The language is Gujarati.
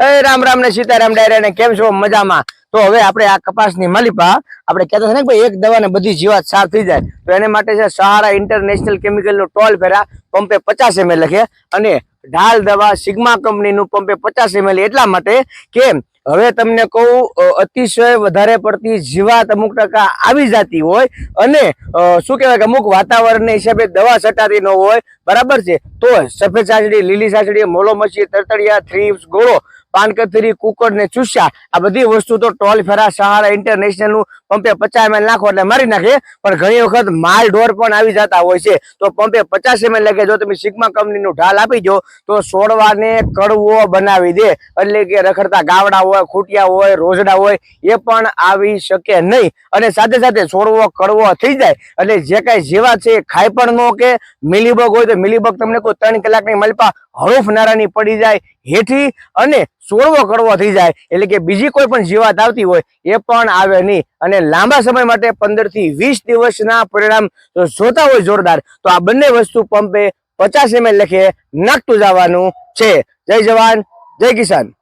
રામ રામ ને સીતારામ ડાયરા ને કેમ છો? મજામાં? તો હવે આપણે આ કપાસની માલિપા આપણે કહેતા છે ને ભાઈ, એક દવાને બધી જીવાત સાફ થઈ જાય. તો એને માટે છે સહારા ઇન્ટરનેશનલ કેમિકલ ટોલ ફેરા પંપે પચાસ એમએલ લખે અને ઢાલ દવા સિગ્મા કંપનીનું પંપે પચાસ એમએલ એટલા માટે કે હવે તમને કહું અતિશય વધારે પડતી જીવાત અમુક ટકા આવી જતી હોય અને શું કહેવાય કે અમુક વાતાવરણને હિસાબે દવા છટાતી ન હોય. બરાબર છે? તો સફેદ સાસડી લીલી સાસડી મોલો મચ્છી તરતડિયા થ્રીપ્સ ગોળો પાનકથરી, કુકડ ને ચૂસ્યા. આ બધી વસ્તુ તો ટોલ ફેરા, સહારા ઇન્ટરનેશનલનું પંપે પચાસ એમએલ નાખો એટલે મારી નાખે. પણ ઘણી વખત માલ ઢોર પણ આવી જતા હોય છે. તો પંપે પચાસ એમએલ લાગે, જો તમે સિગ્મા કંપનીનું ઢાલ આપી દો, તો છોડવાને કડવો બનાવી દે. એટલે કે રખડતા ગાવડા હોય, ખૂટિયા હોય, રોજડા હોય, એ પણ આવી શકે નહીં. અને સાથે સાથે છોડવો કડવો થઈ જાય. એટલે જે કાંઈ જેવા છે, ખાઈ પણ ન કે, મિલીબગ હોય તો મિલીબગ તમને કોઈ ત્રણ કલાકની મલપા હળૂફ નારાની પડી જાય. હેઠી અને સોળવો કડવો થઈ જાય. એટલે કે બીજી કોઈ પણ જીવાત આવતી હોય એ પણ આવે નહીં. અને લાંબા સમય માટે પંદરથી વીસ દિવસના પરિણામ જોતા હોય જોરદાર. તો આ બંને વસ્તુ પંપે પચાસ એમએલ લખે નાખતું જવાનું છે. જય જવાન, જય કિસાન.